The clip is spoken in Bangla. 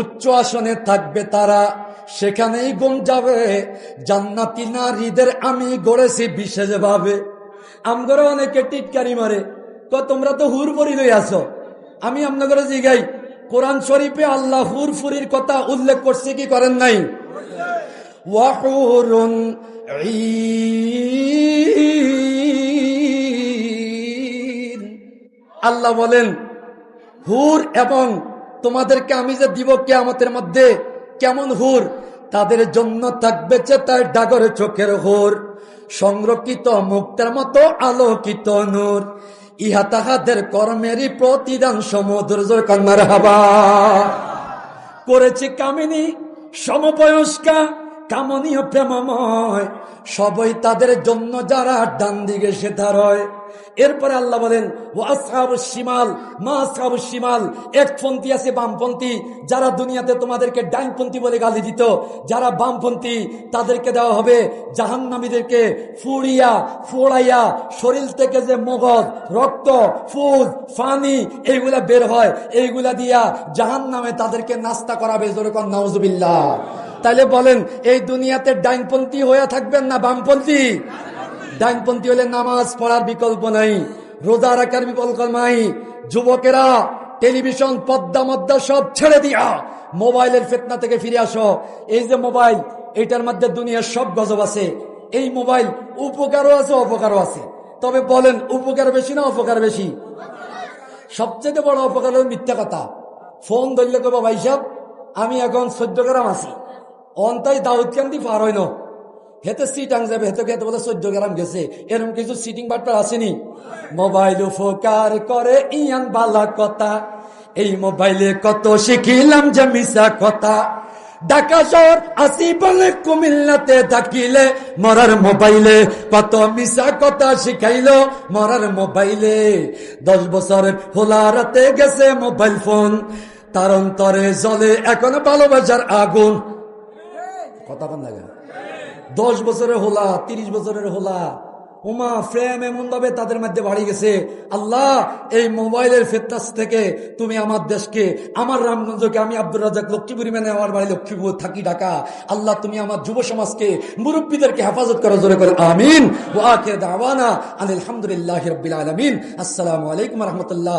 উচ্চ আসনে থাকবে তারা। সেখানেই গুম যাবে। জান্নাতি নারীদের আমি গড়েছি বিশেষ ভাবে আমগরে অনেকে টিটকারি মারে। তো তোমরা তো হুর পরি লই আছো। আমি আপনাদের জিগাই, কোরআন শরীফে আল্লাহ হুর ফুরির কথা উল্লেখ করছে, কি করেন নাই। আল্লাহ বলেন, হুর এবং তোমাদেরকে আমি যে দিব কেয়ামতের মধ্যে, কেমন হুর? তাদের জন্য থাকবে চেতায় ডাগর চোখের হুর, সংরক্ষিত মুক্তের মতো আলোকিত নূর। ইহা তাহাদের কর্মেরই প্রতিদান সমুদ্র কন্যার হাবা করেছে কামিনী সমবয়স্কা কামনীয় প্রেমময়, সবই তাদের জন্য যারা ডান দিকে সেতার হয় এরপরে আল্লাহ বলেন, ও আসহাবু শিমাল, মা আসহাবু শিমাল একপন্থী আছে বামপন্থী যারা দুনিয়াতে তোমাদেরকে ডাইনপন্থী বলে গালি দিত, যারা বামপন্থী তাদেরকে দেওয়া হবে জাহান্নামীদেরকে ফুড়িয়া, ফোড়াইয়া, শরীর থেকে যে মগজ, রক্ত, ফুল, ফানি, এইগুলা বের হয়, এইগুলা দিয়া জাহান নামে তাদেরকে নাস্তা করাবে যেরকম নাউজুবিল্লাহ। তাইলে বলেন, এই দুনিয়াতে ডাইনপন্থী হয়ে থাকবেন না বামপন্থী? ডাইনপন্থী হলে নামাজ পড়ার বিকল্প নাই, রোজা রাখার বিকল্প নাই। যুবকেরা, টেলিভিশন, পদ্মা, মদ্দা সব ছেড়ে দিয়া মোবাইলের ফেতনা থেকে ফিরে আসো। এই যে মোবাইল এটার মধ্যে দুনিয়ার সব গজব আছে। এই মোবাইল উপকারও আছে, অপকারও আছে। তবে বলেন, উপকার বেশি না অপকার বেশি? সবচেয়ে বড় অপকার হল মিথ্যা কথা। ফোন ধরলে কব ভাই সাহেব, আমি এখন চোদ্দ গ্রাম আছি। অন্তাই দাউদ কান্দি পার হয় না হেতে সিটাং যাবে হেতে হেতে বলে চোদ্দ গ্রাম গেছে। এরকম কিছু সিটিং বাটপার আসেনি। মোবাইল উপকার করে ইয়ান বালা কথা। এই মোবাইলে কত শিখিলাম যে মিশা কথা। ঢাকা শহর আসি কুমিল্লাতে থাকিলে মরার মোবাইলে কত মিশা কথা শিখাইলো মরার মোবাইলে। দশ বছরের হোলা রাতে গেছে মোবাইল ফোন। তার অন্তরে জলে এখন ভালোবাসার আগুন। কথা বন্ধ লাগে দশ বছরের হোলা, তিরিশ বছরের হোলা, উমা প্রেম এমন ভাবে তাদের মধ্যে বাড়ি গেছে, আল্লাহ, এই মোবাইলের ফেতনাস থেকে তুমি আমার দেশকে, আমার রামগঞ্জকে, আমি আব্দুল রাজাক লক্ষ্মীপুরি মানে আমার বাড়ি লক্ষ্মীপুর, থাকি ঢাকা। আল্লাহ, তুমি আমার যুব সমাজকে, মুরব্বীদেরকে হেফাজত করা, জোরে করে আমিন। আলহামদুলিল্লাহ রবিল আলমিন। আসসালামু আলাইকুম রহমতুল্লাহ।